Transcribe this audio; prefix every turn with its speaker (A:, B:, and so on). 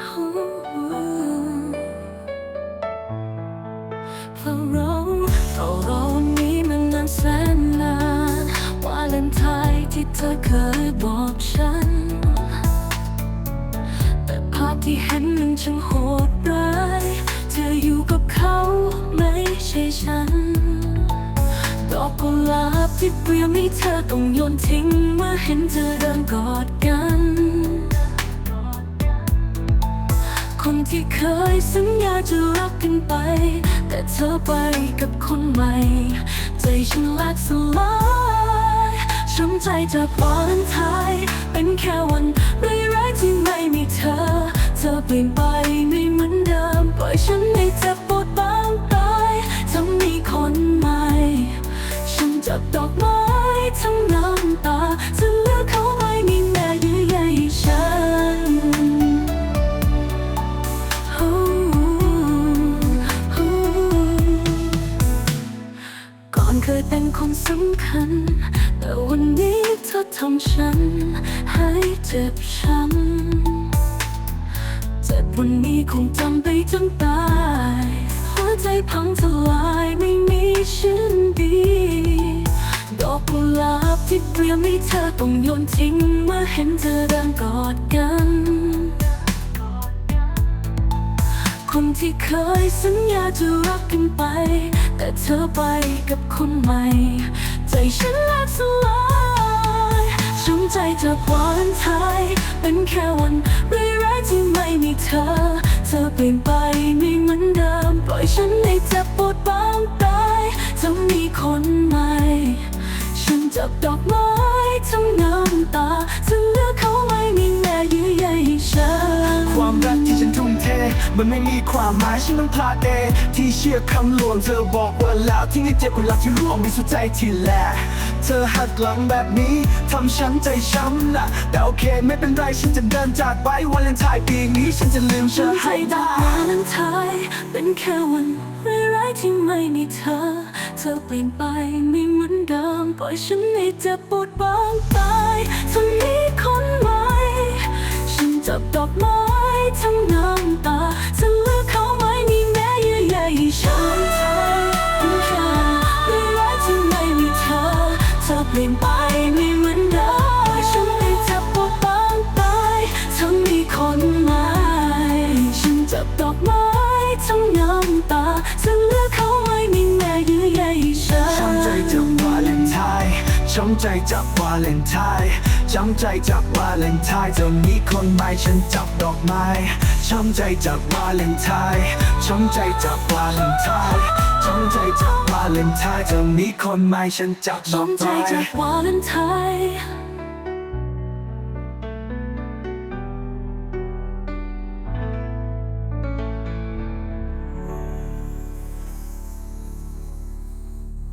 A: เฝ้ารอเฝ้ารอวันนี้มานานแสนนานวาเลนไทน์ที่เธอเคยบอกฉัน แต่ภาพที่เห็นมันช่างโหดร้าย เธออยู่กับเขาไม่ใช่ฉัน ดอกกุหลาบที่เปลี่ยนให้เธอต้องโยนทิ้งเมื่อเห็นเธอเดินกอดกัน เคยสัญญาจะรักกันไป แต่เธอไปกับคนใหม่ ใจฉันแหลกสลายช้ำใจจากวันไทา เคยเป็นคนสำคัญ แต่วันนี้เธอทำฉัน ให้เจ็บช้ำเจ็บวันนี้คงจำไปจนตาย หัวใจพังทลายไม่มีชิ้นดี ดอกกุหลาบที่เตรียมให้เธอต้องโยนทิ้งเมื่อเห็นเธอเดินกอดกันคนที่เคยสัญญาจะรักกันไป แต่เธอไปกับคนใหม่ ใจฉันแหลกสลายช้ำใจจากวันไทยเป็นแค่วันร้ายๆที่ไม่มีเธอ เธอเปลี่ยนไปไม่เหมือนเดิม ปล่อยฉันให้เจ็บปวดบางตายจะมีคนใหม่ ฉันจับดอกไม้ทั้งน้ำตาจะเลือ มัน
B: ไม่มีความหมายฉันต้องพลาดเองที่เชื่อคำลวงเธอบอกว่าแล้วที่นี่เจ็บกว่ารักที่ร่วงมีสุดใจที่แลเธอหักหลังแบบนี้ทำฉันใจช้ำนะแต่โอเคไม่เป็นไรฉันจะเดินจากไปวันเลนไทน์ปีนี้ฉันจะลืมเธอ
A: ให้
B: ได้
A: กวาเลนไทน์เป็นแค่วันร้ายๆที่ไม่มีเธอ เธอเปลี่ยนไปไม่เหมือนเดิมปล่อยฉันให้เจ็บปวดบางตายเธอมีคนใหม่ฉันจับดอกไม้ทั้งน้ำ เธำใจ
B: จับวาเลนไทน์ช้ำใจจับวาเลนไทน์จะมีคนใหม่ฉันจับดอกไม้ช้ำใจจับวาเลนไทน์ช้ำใจจับวาเลนไทน์ช้ำใจจับวาเลนไทน์จะมีคนใหม่ฉันจับดอก
A: ช้ำใจ
B: ไม้
A: จากวาเลนไทน์